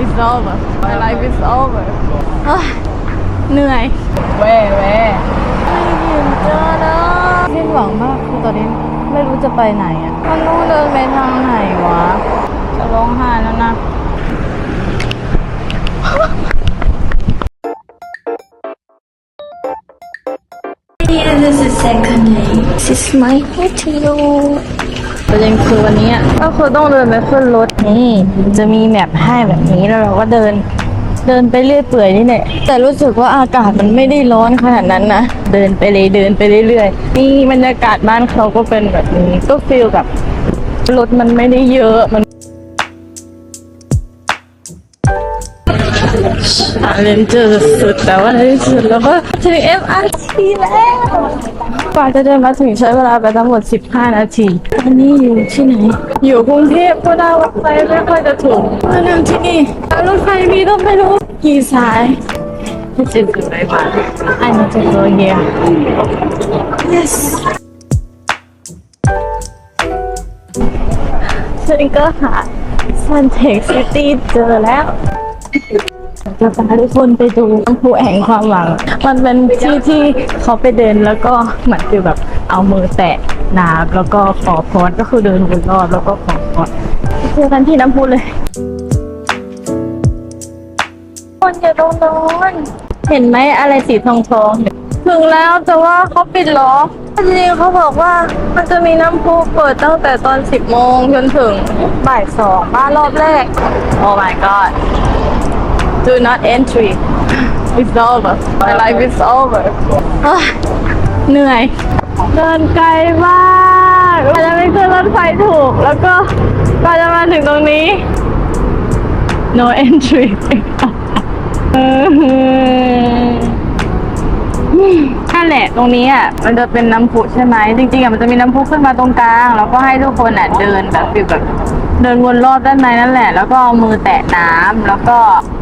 it's over my life is over เฮ้ยเหนื่อยแว่แว่ไม่เห็นเจอเลยสิ้นหวังมากคือตอนนี้ไม่รู้จะไปไหนอะมันต้องเดินไปทางไหนวะ จะร้องไห้แล้วนะ Yeah, this is second day. This is my hotel. ประเด็นคือวันนี้อะก็คือต้องเดินไปขึ้นรถนี่จะมีแมพให้แบบนี้แล้วเราก็เดิน เดินไปเรื่อยเปื่อยนี่แหละแต่รู้สึกว่าอากาศมันไม่ได้ร้อนขนาดนั้นนะเดินไปเลยเดินไปเรื่อยๆนี่บรรยากาศบ้านเขาก็เป็นแบบนี้ก็ฟีลแบบรถมันไม่ได้เยอะมัน เลนเจอร์สุดแต่ว่าในที่สุดเราก็ถึง MRT แล้ว กว่าจะเดินมาถึงใช้เวลาไปทั้งหมด 15 นาที ตอนนี้อยู่ที่ไหน อยู่กรุงเทพก็ได้รถไฟไม่ค่อยจะถึงมานั่งที่นี่รถไฟมีต้องไม่รู้กี่สายที่จะถึงไหนบ้างอันนี้จะโรเยีย yes ฉันก็หาซันเทคซิตี้เจอแล้ว จะพาทุกคนไปดูน้ำพุแห่งความหวัง มันเป็นที่ที่เขาไปเดินแล้วก็เหมือนคือแบบเอามือแตะน้ำแล้วก็ขอพรก็คือเดินวนรอบแล้วก็ขอพรเจอกันที่น้ำพุเลย คนอย่าตรงนอนเห็นไหมอะไรสีทองทองถึงแล้วแต่ว่าเขาปิดล้อจริงๆเขาบอกว่ามันจะมีน้ำพุเปิดตั้งแต่ตอน 10 โมงจนถึงบ่ายสองบ้านรอบแรก Oh my god do not entry it's over my life is over เฮ้ยเหนื่อย เดินไกลมากกว่าจะไปขึ้นรถไฟถูก แล้วก็กว่าจะมาถึงตรงนี้ no entry เออนั่นแหละตรงนี้อะมันจะเป็นน้ำพุใช่ไหมจริงๆอะมันจะมีน้ำพุขึ้นมาตรงกลาง แล้วก็ให้ทุกคนอะเดินแบบฟิลแบบ เดินวนรอบด้านในนั่นแหละ แล้วก็เอามือแตะน้ำแล้วก็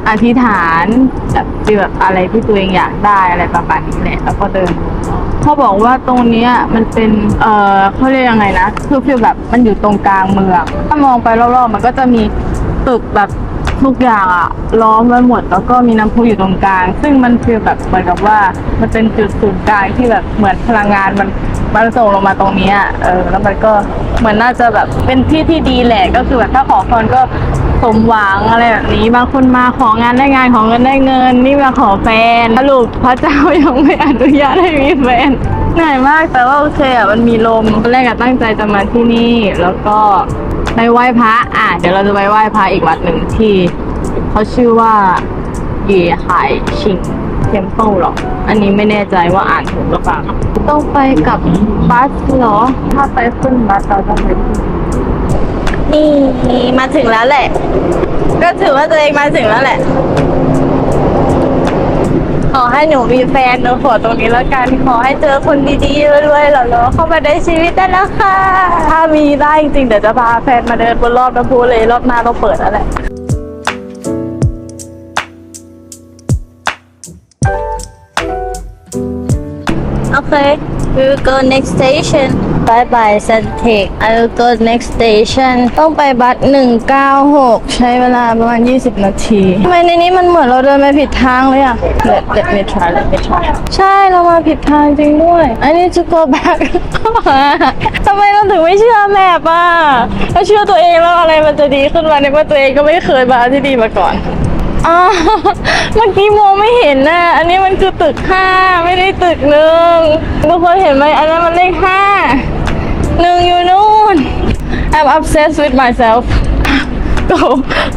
อธิษฐานแบบแบบอะไรที่ตัวเองอยากได้อะไรประมาณนี้แหละ แล้วก็เดินเขาบอกว่าตรงนี้มันเป็น เออเขาเรียกยังไงนะ คือฟีลแบบมันอยู่ตรงกลางเมือง ถ้ามองไปรอบๆ มันก็จะมีตึกแบบทุกอย่างอะล้อมไว้หมด แล้วก็มีน้ำพุอยู่ตรงกลาง ซึ่งมันฟีลแบบเหมือนกับว่า มันเป็นจุดศูนย์กลางที่แบบเหมือนพลังงานมัน มันส่งลงมาตรงนี้เออแล้วมันก็เหมือนน่าจะแบบเป็นที่ที่ดีแหละก็คือแบบถ้าขอพรก็สมหวังอะไรแบบนี้บางคนมาของานได้งานของเงินได้เงิน นี่มาขอแฟนสรุปพระเจ้ายังไม่อนุญาตให้มีแฟนเหนื่อยมากแต่ว่าโอเคอะมันมีลมตอนแรกอะตั้งใจจะมาที่นี่แล้วก็ไปไหว้พระอะเดี๋ยวเราจะไปไหว้พระอีกวัดหนึ่งที่เขาชื่อว่าเย่ไห่ชิง เทมเพิลหรอ อันนี้ไม่แน่ใจว่าอ่านถูกหรือเปล่า ต้องไปกับบัสเหรอ ถ้าไปขึ้นบัสเราต้องไปขึ้นนี่มาถึงแล้วแหละ ก็ถือว่าตัวเองมาถึงแล้วแหละ ขอให้หนูมีแฟนหนูขอตรงนี้แล้วกัน ขอให้เจอคนดีๆรวยๆหล่อๆเข้ามาในชีวิตได้แล้วค่ะ ถ้ามีได้จริงๆเดี๋ยวจะพาแฟนมาเดินบนรอบน้ำพุเลยรอบหน้าต้องเปิดแล้วแหละ โอเค we will go next station bye bye Santec I will go next station ต้องไปบัส196 ใช้เวลาประมาณ 20 นาทีทำไมในนี้มันเหมือนเราเดินไปผิดทางเลยอะ let let me try let me try ใช่เรามาผิดทางจริงด้วย I need to go back ทำไมเราถึงไม่เชื่อแมปอะถ้าเชื่อตัวเองแล้วอะไรมันจะดีขึ้นมาในเมื่อตัวเองก็ไม่เคยมาที่ดีมาก่อน อ่าเมื่อกี้มองไม่เห็นน่ะอันนี้มันคือตึกห้าไม่ได้ตึกหนึ่งทุกคนเห็นไหมอันนั้นมันเลขห้าหนึ่งอยู่นู่น I'm obsessed with myself ก็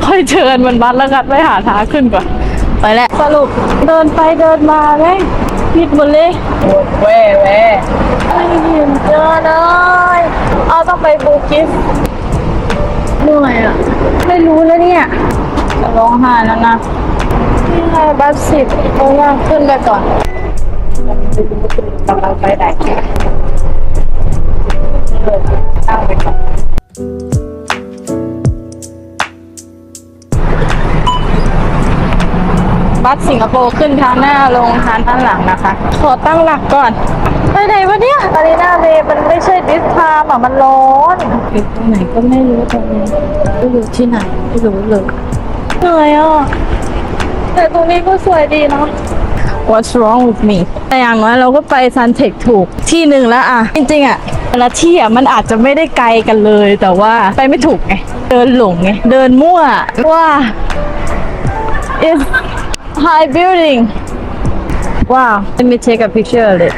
ค่อยเชิญมันบัสแล้วกันไปหาทางขึ้นก่อนไปแล้วสรุปเดินไปเดินมาแม่งผิดหมดเลยแว่แว่ไม่เห็นเจอเลยเอาต้องไปบูกิสเหนื่อยอะ ไม่รู้แล้วเนี่ย จะร้องไห้แล้วนะนี่ไงบัสสิบโอ้ยขึ้นไปก่อนกำลังไปไหนเลยตั้งไปก่อนบัสสิงคโปร์ขึ้นทางหน้าลงทางด้านหลังนะคะ ขอตั้งหลักก่อน ไปไหนวะเนี่ยอารีนาเบย์มันไม่ใช่ดิสทามอะมันร้อนอยู่ตรงไหนก็ไม่รู้ตอนนี้ไม่รู้ที่ไหนไม่รู้เลย เหนื่อยอะ แต่ตรงนี้ก็สวยดีเนาะ What's wrong with me แต่อย่างน้อยเราก็ไปซันเทคถูกที่หนึ่งแล้วอะจริงๆอะแต่ละที่อะมันอาจจะไม่ได้ไกลกันเลย แต่ว่าไปไม่ถูกไง เดินหลงไง เดินมั่วว่า it's high building ว้าว let me take a picture of it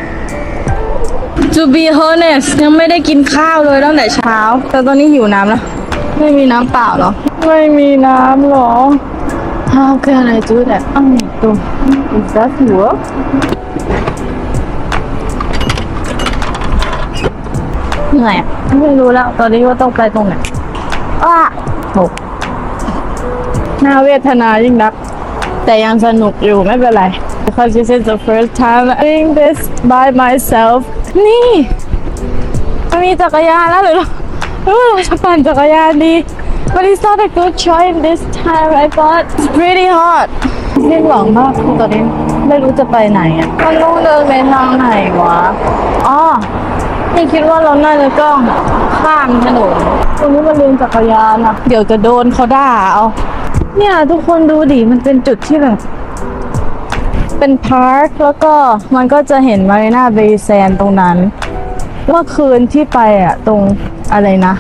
to be honest ยังไม่ได้กินข้าวเลยตั้งแต่เช้า แต่ตอนนี้หิวน้ำแล้ว ไม่มีน้ำเปล่าหรอ ไม่มีน้ำหรอ How can I do that อ้าวตัว Is that work เหนื่อยอะไม่รู้แล้ว ตอนนี้ว่าต้องไปตรงไหนอ้าโหน่าเวทนายิ่งนัก แต่ยังสนุกอยู่ไม่เป็นไร because this is the first time doing this by myself นี่มันมีจักรยานแล้วหรือเออเราจะปั่นจักรยานดี but it's not a good choice this time I thought it's pretty hot สิ้นหวังมากคือตอนนี้ไม่รู้จะไปไหนอะมันต้องเดินไปทางไหนวะอ๋อนี่คิดว่าเราน่าจะต้องข้ามถนนตรงนี้มันเรียนจักรยานอะ เดี๋ยวจะโดนเขาด่าเอา เนี่ยทุกคนดูดิมันเป็นจุดที่แบบเป็นพาร์คแล้วก็มันก็จะเห็นมารีนาเบย์แซนตรงนั้น เมื่อคืนที่ไปอะ ตรงอะไรนะ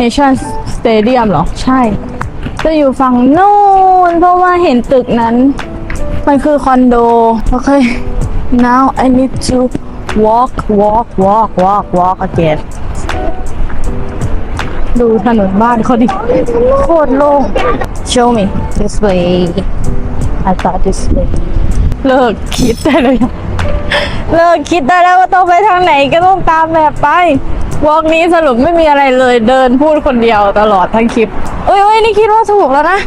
Nation Stadium เหรอ ใช่ จะอยู่ฝั่งนู้นเพราะว่าเห็นตึกนั้น มันคือคอนโด โอเค now I need to walk walk walk walk walk again ดูถนนบ้านเขาดิ โคตรโล่ง show me this way I thought this way เลิกคิดได้เลย เลิกคิดได้แล้วว่าต้องไปทางไหนก็ต้องตามแบบไป วอล์กนี้สรุปไม่มีอะไรเลยเดินพูดคนเดียวตลอดทั้งคลิปเอ้ยเอ้ยนี่คิดว่าถูกแล้วนะ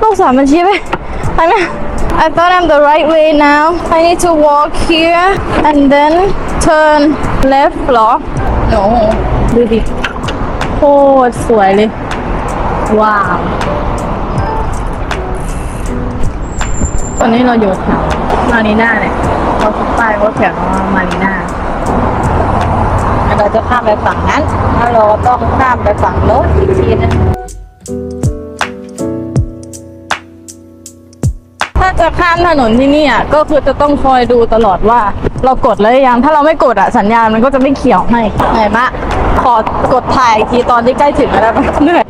ลูกศรมันชี้ไปไปไหม I thought I'm the right way now I need to walk here and then turn left เหรอ no ดูดิโคตรสวยเลย ว้าว ตอนนี้เราอยู่แถวมารีน่าเนี่ยเราขึ้นป้ายว่าแถวมารีน่า เราจะข้ามไปฝั่งนั้น แล้วเราก็ต้องข้ามไปฝั่งโน้นอีกทีนึงถ้าจะข้ามถนนที่นี่อะก็คือจะต้องคอยดูตลอดว่า เรากดแล้วยังถ้าเราไม่กดอะสัญญาณมันก็จะไม่เขียวให้ไหนมะขอกดถ่ายทีตอนที่ใกล้ถึงแล้วไปะเหนื่อย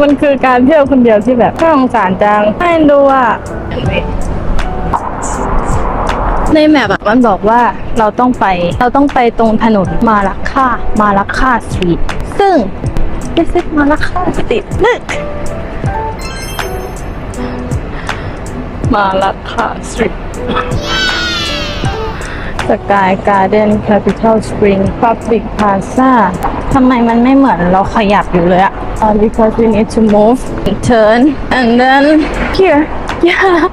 มันคือการเที่ยวคนเดียวที่แบบน่าสงสารจังให้ดูอะ ในแมปอะมันบอกว่าเราต้องไปเราต้องไปตรงถนนมาลักค่ามาลักค่าสตรีทซึ่ง this is มาลักค่าสตรีท look มาลักค่าสตรีทสกายการ์เดนแคปิตอลสปริงพับบิกพาซาทำไมมันไม่เหมือนเราขยับอยู่เลยอะ uh, because we need to move turn and then here yeah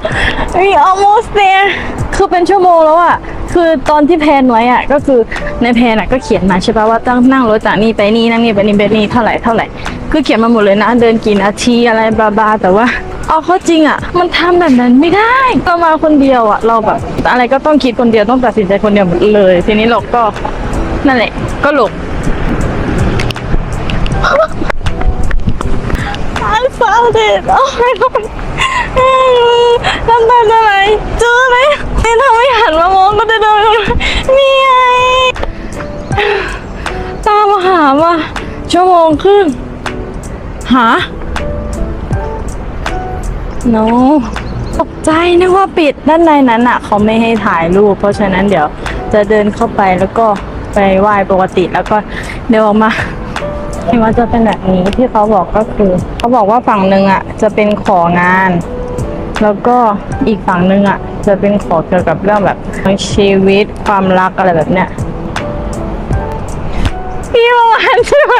we almost there คือเป็นชั่วโมงแล้วอะคือตอนที่แพลนไว้อะก็คือในแพลนอะก็เขียนมาใช่ปะว่าต้องนั่งรถจากนี่ไปนี่นั่งนี่ไปนี่ไปนี่เท่าไหร่เท่าไหร่ คือเขียนมาหมดเลยนะเดินกี่นาทีอะไรบลาบลาแต่ว่าเอาเข้าจริงอะมันทำแบบนั้นไม่ได้เรามาคนเดียวอะเราแบบอะไรก็ต้องคิดคนเดียวต้องตัดสินใจคนเดียวหมดเลย ทีนี้เราก็นั่นแหละก็หลบ I found it oh my god ทำแบบอะไรเจอไหมนี่ถ้าไม่หันมามองก็จะโดนนี่ไงตามมาหามาชั่วโมงครึ่งหา no ตกใจนึกว่าปิดด้านในนั้นอะ เขาไม่ให้ถ่ายรูป เพราะฉะนั้นเดี๋ยวจะเดินเข้าไปแล้วก็ไปไหว้ปกติแล้วก็เดี๋ยวออกมา เห็นว่าจะเป็นแบบนี้ที่เขาบอกก็คือ เขาบอกว่าฝั่งหนึ่งอะ จะเป็นของาน แล้วก็อีกฝั่งหนึ่งอะ จะเป็นขอเกี่ยวกับเรื่องแบบชีวิตความรักอะไรแบบเนี้ยพี่เมื่อวานช่ไหม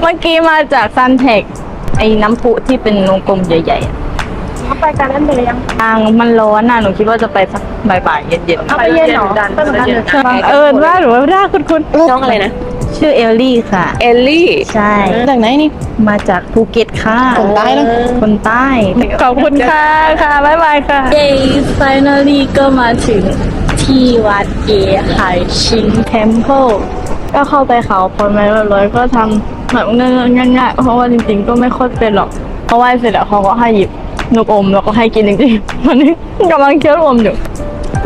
เมื่อกี้มาจากซันเทคไอ้น้ำพุที่เป็นวงกลมใหญ่ๆ เขาไปการนั้นไปเลยยังทางมันร้อนน่ะหนูคิดว่าจะไปสักบ่ายๆเย็นๆเอาไปเย็นเหรอไปเหมือนกันเลยบังเอิญว่าหรือว่าได้คุณคุณน้องอะไรนะ ชื่อเอลลี่ค่ะ เอลลี่ ใช่จากไหนนี่ มาจากภูเก็ตค่ะ คนใต้นะคนใต้ ขอบคุณค่ะค่ะบ๊ายบายค่ะ เย้ finally ก็มาถึงที่วัดเอไฮชิงเทมเพลก็เข้าไปเขาพอมาเรียบร้อยก็ทำแบบง่ายๆเพราะว่าจริงๆก็ไม่ค่อยเป็นหรอกเพราะไหว้เสร็จแล้วเขาก็ให้หยิบ นกอมแล้วก็ให้กินจริงๆวันนี้กำลังเคี้ยวลูกอมอยู่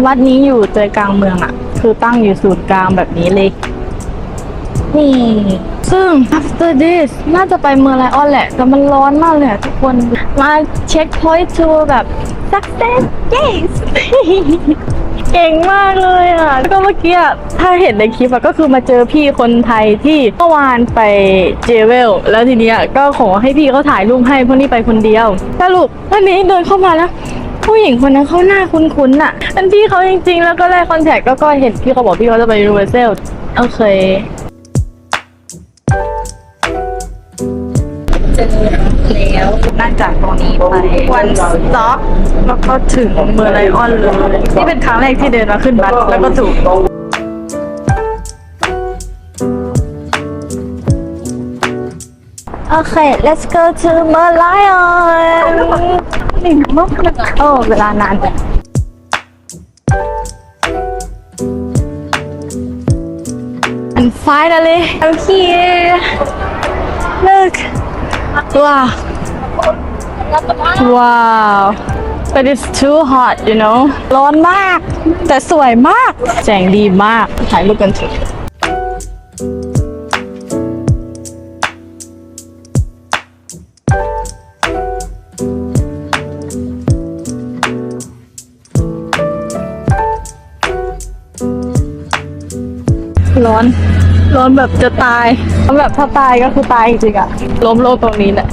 วัดนี้อยู่ใจกลางเมืองอะ คือตั้งอยู่ศูนย์กลางแบบนี้เลย นี่ ซึ่ง after this น่าจะไปเมืองไลออนแหละ แต่มันร้อนมากเลยอะทุกคน มาเช็คพอยต์ทัวร์แบบ success yes เก่งมากเลยอะแล้วก็เมื่อกี้อะถ้าเห็นในคลิปอะก็คือมาเจอพี่คนไทยที่เมื่อวานไปเจเวล แล้วทีเนี้ยก็ขอให้พี่เขาถ่ายรูปให้เพราะนี่ไปคนเดียวสรุปวันนี้เดินเข้ามาแล้ว ผู้หญิงคนนั้นเขาหน้าคุ้นๆน่ะเป็นพี่เขาจริงๆ แล้วก็แลกคอนแทคแล้วก็เห็นพี่เขาบอกพี่เขาจะไปยูนิเวอร์แซลโอเคแล้วน่าจากตรงนี้ไปวันสต็อปแล้วก็ถึงเมืองไลออนเลยนี่เป็นครั้งแรกที่เดินมาขึ้นบัสแล้วก็ถูกโอเค let's go to Merlion นี่มากโอ้เวลานานจัง And finally I'm here look wow wow but it's too hot you know ร้อนมาก แต่สวยมาก แสงดีมาก ถ่ายรูปกันเถอะร้อน ร้อนแบบจะตายแบบถ้าตายก็คือตายจริงๆอะล้มโลกตรงนี้แหละ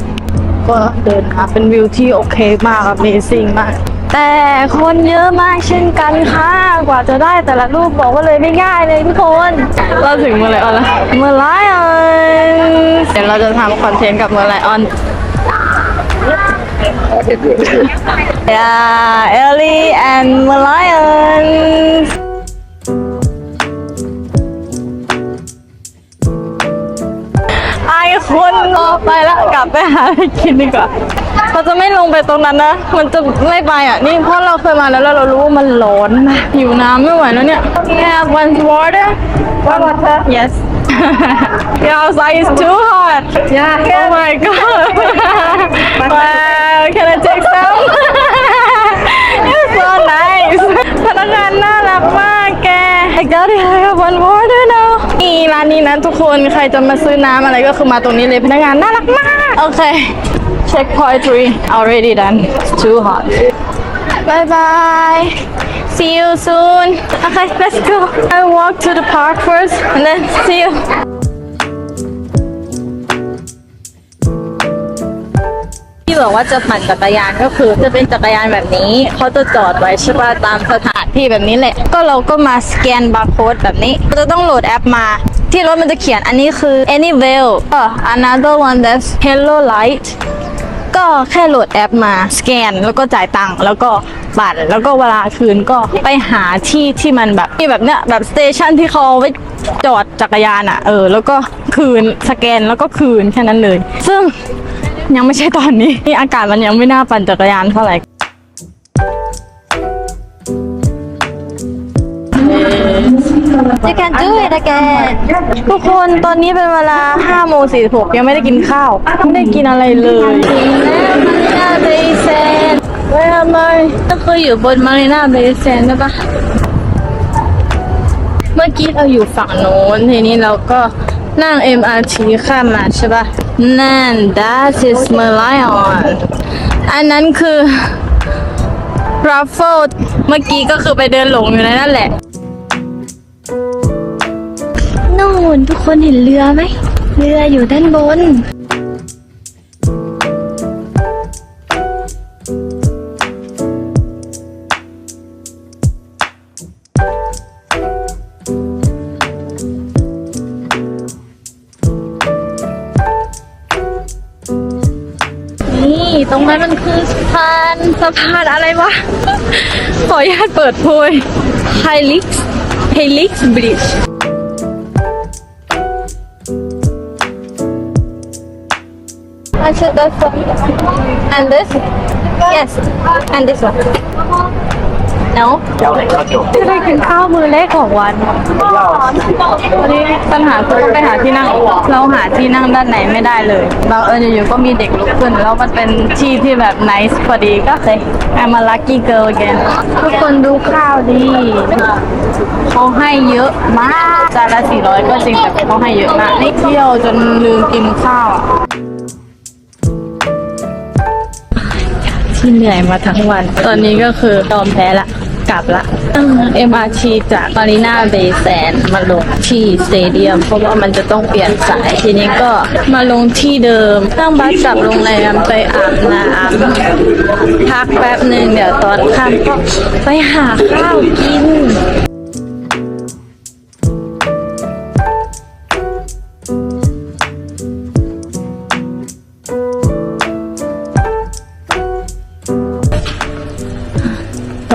ก็เดินมาเป็นวิวที่โอเคมาก Amazing มาก แต่คนเยอะมากเช่นกันค่ะ กว่าจะได้แต่ละรูปบอกว่าเลยไม่ง่ายเลยทุกคน เราถึงเมื่อไรออนแล้ว เมื่อไรออนเดี๋ยวเราจะทำคอนเทนต์กับเมื่อไรออน Yeah, Ellie and Merlion. คนรอไปแล้วกลับไปหาอะไรกินดีกว่าเราจะไม่ลงไปตรงนั้นนะ มันจะไม่ไปอะ นี่เพราะเราเคยมาแล้วแล้วเรารู้ว่ามันร้อนมากหิวน้ำไม่ไหวแล้วเนี่ย Have one water one water yes yeah outside is too hot yeah oh my god wow can I take some it's so nice พนักงานน่ารักมากแก I got it I have one water now นี่ ร้านนี้นะทุกคนใครจะมาซื้อน้ำอะไรก็คือมาตรงนี้เลยพนักงานน่ารักมาก โอเค checkpoint three already done it's too hot bye bye see you soon okay let's go I walk to the park first and then see you ที่บอกว่าจะปั่นจักรยานก็คือจะเป็นจักรยานแบบนี้เขาจะจอดไว้ใช่ป่ะตามสถานที่แบบนี้แหละ ก็เราก็มาสแกนบาร์โค้ดแบบนี้เราจะต้องโหลดแอปมา ที่รถมันจะเขียนอันนี้คือ Anyvale ก็ another one that's Hello Light ก็แค่โหลดแอปมาสแกนแล้วก็จ่ายตังค์แล้วก็บัตรแล้วก็เวลาคืนก็ไปหาที่ที่มันแบบที่แบบเนี้ยแบบสเตชันที่เขาไว้จอดจักรยานอะ เออ แล้วก็คืนสแกนแล้วก็คืนแค่นั้นเลย ซึ่งยังไม่ใช่ตอนนี้นี่อากาศมันยังไม่น่าปั่นจักรยานเท่าไหร่ You can do it again ทุกคนตอนนี้เป็นเวลา5โมง46ยังไม่ได้กินข้าว ไม่ได้กินอะไรเลยมารีนาเบย์แซนเวลามาก็คืออยู่บนมารีนาเบย์แซนใช่ปะเมื่อกี้เราอยู่ฝั่งโน้นทีนี้เราก็นั่ง MRT ข้ามมาใช่ปะนั่น that is Merlion อันนั้นคือ Ruffle เมื่อกี้ก็คือไปเดินหลงอยู่ในนั่นแหละ นู่นทุกคนเห็นเรือไหม เรืออยู่ด้านบน นี่ตรงนั้นมันคือสะพานสะพานอะไรวะ ขออนุญาตเปิดโพยไฮลิกส์ไฮลิกส์บริดจ์ this one. And this? Yes. And this one. no จะได้กินข้าวมือแรกของวันวันนี้ปัญหาคือต้องไปหาที่นั่ง เราหาที่นั่งด้านไหนไม่ได้เลยเราเอออยู่ๆก็มีเด็กลุกขึ้น แล้วมันเป็นที่ที่แบบ nice พอดีก็เลย I'm a lucky girl again ทุกคนดูข้าวดีเขาให้เยอะมากจานละ400 ก็จริงแต่เขาให้เยอะมากนี่เที่ยวจนลืมกินข้าวอะ ที่เหนื่อยมาทั้งวัน ตอนนี้ก็คือยอมแพ้ละกลับละนั่ง MRT จากมารีนาเบย์แซนมาลงที่สเตเดียม เพราะว่ามันจะต้องเปลี่ยนสาย ทีนี้ก็มาลงที่เดิมตั้งบัสกลับโรงแรมไปอาบน้ำพักแป๊บหนึ่งเดี๋ยวตอนค่ำก็ไปหาข้าวกิน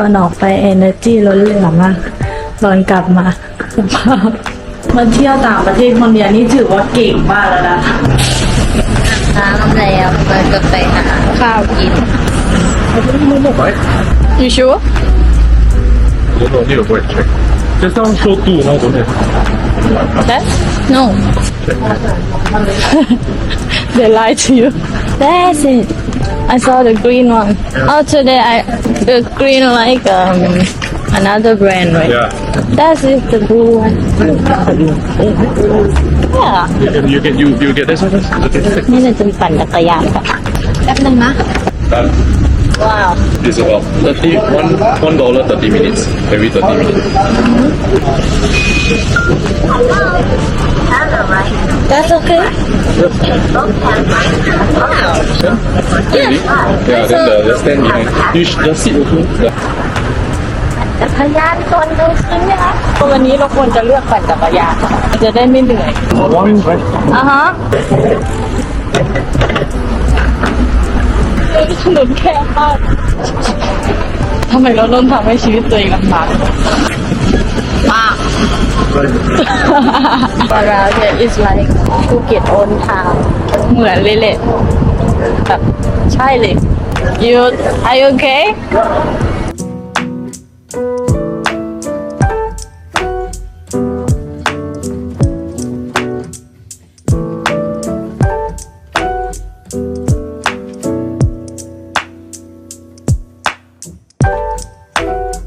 ตอนออกไป energy ล้นเหลือมากตอนกลับมาสภาพมาเที่ยวต่างประเทศคนเดียวนี่ถือว่าเก่งมากแล้วนะน้ำแล้วมันก็ไปหาข้าวกิน You sure? No, no, need to go and check. Just now show two, now don't have. That? No. they lied to you. That's it. I saw the green one. Oh, today I the green like um another brand, right? Yeah. That is the blue one. Yeah. You can, you can, you, you get this one first? Okay. นี่เราจะปั่นจักรยานกันแป๊บนึงนะ Done. ว้าว It's about 30, one, one dollar 30 minutes. Every 30 minutes. That's okay. Yeah. Yeah, then the, the stand behind. You should just sit also. The, จักรยานตัวนึงใช่ไหมคะวันนี้เราควรจะเลือกปั่นจักรยานจะได้ไม่เหนื่อย one, right? อ่ะฮะ ถนนแคบมากทำไมเราต้องทำให้ชีวิตตัวเองลำบากมาก Bavaria is like Phuket own town เหมือนเลยแหละแบบใช่เลย you are you okay